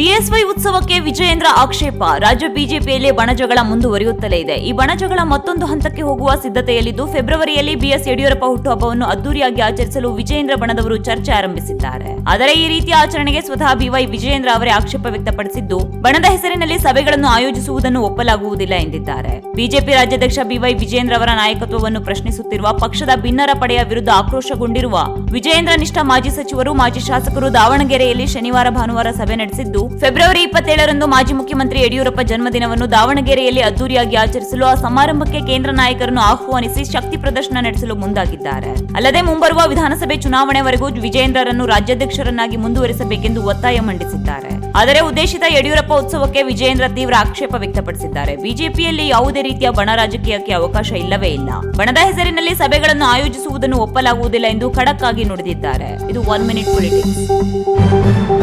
BSY ಉತ್ಸವಕ್ಕೆ ವಿಜಯೇಂದ್ರ ಆಕ್ಷೇಪ. ರಾಜ್ಯ ಬಿಜೆಪಿಯಲ್ಲಿ ಬಣಜಗಳ ಮುಂದುವರಿಯುತ್ತಲೇ ಇದೆ. ಈ ಬಣಜಗಳ ಮತ್ತೊಂದು ಹಂತಕ್ಕೆ ಹೋಗುವ ಸಿದ್ಧತೆಯಲ್ಲಿದ್ದು, ಫೆಬ್ರವರಿಯಲ್ಲಿ ಬಿಎಸ್ ಯಡಿಯೂರಪ್ಪ ಹುಟ್ಟುಹಬ್ಬವನ್ನು ಅದ್ದೂರಿಯಾಗಿ ಆಚರಿಸಲು ವಿಜಯೇಂದ್ರ ಬಣದವರು ಚರ್ಚೆ ಆರಂಭಿಸಿದ್ದಾರೆ. ಆದರೆ ಈ ರೀತಿಯ ಆಚರಣೆಗೆ ಸ್ವತಃ ಬಿವೈ ವಿಜಯೇಂದ್ರ ಅವರೇ ಆಕ್ಷೇಪ ವ್ಯಕ್ತಪಡಿಸಿದ್ದು, ಬಣದ ಹೆಸರಿನಲ್ಲಿ ಸಭೆಗಳನ್ನು ಆಯೋಜಿಸುವುದನ್ನು ಒಪ್ಪಲಾಗುವುದಿಲ್ಲ ಎಂದಿದ್ದಾರೆ. ಬಿಜೆಪಿ ರಾಜ್ಯಾಧ್ಯಕ್ಷ ಬಿವೈ ವಿಜಯೇಂದ್ರ ಅವರ ನಾಯಕತ್ವವನ್ನು ಪ್ರಶ್ನಿಸುತ್ತಿರುವ ಪಕ್ಷದ ಭಿನ್ನರ ಪಡೆಯ ವಿರುದ್ಧ ಆಕ್ರೋಶಗೊಂಡಿರುವ ವಿಜಯೇಂದ್ರ ನಿಷ್ಠ ಮಾಜಿ ಸಚಿವರು, ಮಾಜಿ ಶಾಸಕರು ದಾವಣಗೆರೆಯಲ್ಲಿ ಶನಿವಾರ ಭಾನುವಾರ ಸಭೆ ನಡೆಸಿದ್ದು ಫೆಬ್ರವರಿ ಇಪ್ಪತ್ತೇಳರಂದು ಮಾಜಿ ಮುಖ್ಯಮಂತ್ರಿ ಯಡಿಯೂರಪ್ಪ ಜನ್ಮದಿನವನ್ನು ದಾವಣಗೆರೆಯಲ್ಲಿ ಅದ್ದೂರಿಯಾಗಿ ಆಚರಿಸಲು ಆ ಸಮಾರಂಭಕ್ಕೆ ಕೇಂದ್ರ ನಾಯಕರನ್ನು ಆಹ್ವಾನಿಸಿ ಶಕ್ತಿ ಪ್ರದರ್ಶನ ನಡೆಸಲು ಮುಂದಾಗಿದ್ದಾರೆ. ಅಲ್ಲದೆ ಮುಂಬರುವ ವಿಧಾನಸಭೆ ಚುನಾವಣೆವರೆಗೂ ವಿಜಯೇಂದ್ರರನ್ನು ರಾಜ್ಯಾಧ್ಯಕ್ಷರನ್ನಾಗಿ ಮುಂದುವರಿಸಬೇಕೆಂದು ಒತ್ತಾಯ ಮಂಡಿಸಿದ್ದಾರೆ. ಆದರೆ ಉದ್ದೇಶಿತ ಯಡಿಯೂರಪ್ಪ ಉತ್ಸವಕ್ಕೆ ವಿಜಯೇಂದ್ರ ತೀವ್ರ ಆಕ್ಷೇಪ ವ್ಯಕ್ತಪಡಿಸಿದ್ದಾರೆ. ಬಿಜೆಪಿಯಲ್ಲಿ ಯಾವುದೇ ರೀತಿಯ ಬಣ ರಾಜಕೀಯಕ್ಕೆ ಅವಕಾಶ ಇಲ್ಲವೇ ಇಲ್ಲ. ಬಣದ ಹೆಸರಿನಲ್ಲಿ ಸಭೆಗಳನ್ನು ಆಯೋಜಿಸುವುದನ್ನು ಒಪ್ಪಲಾಗುವುದಿಲ್ಲ ಎಂದು ಖಡಕ್ ಆಗಿ ನುಡಿದಿದ್ದಾರೆ. ಇದು ಒನ್ ಮಿನಿಟ್ ಪೊಲಿಟಿಕ್ಸ್.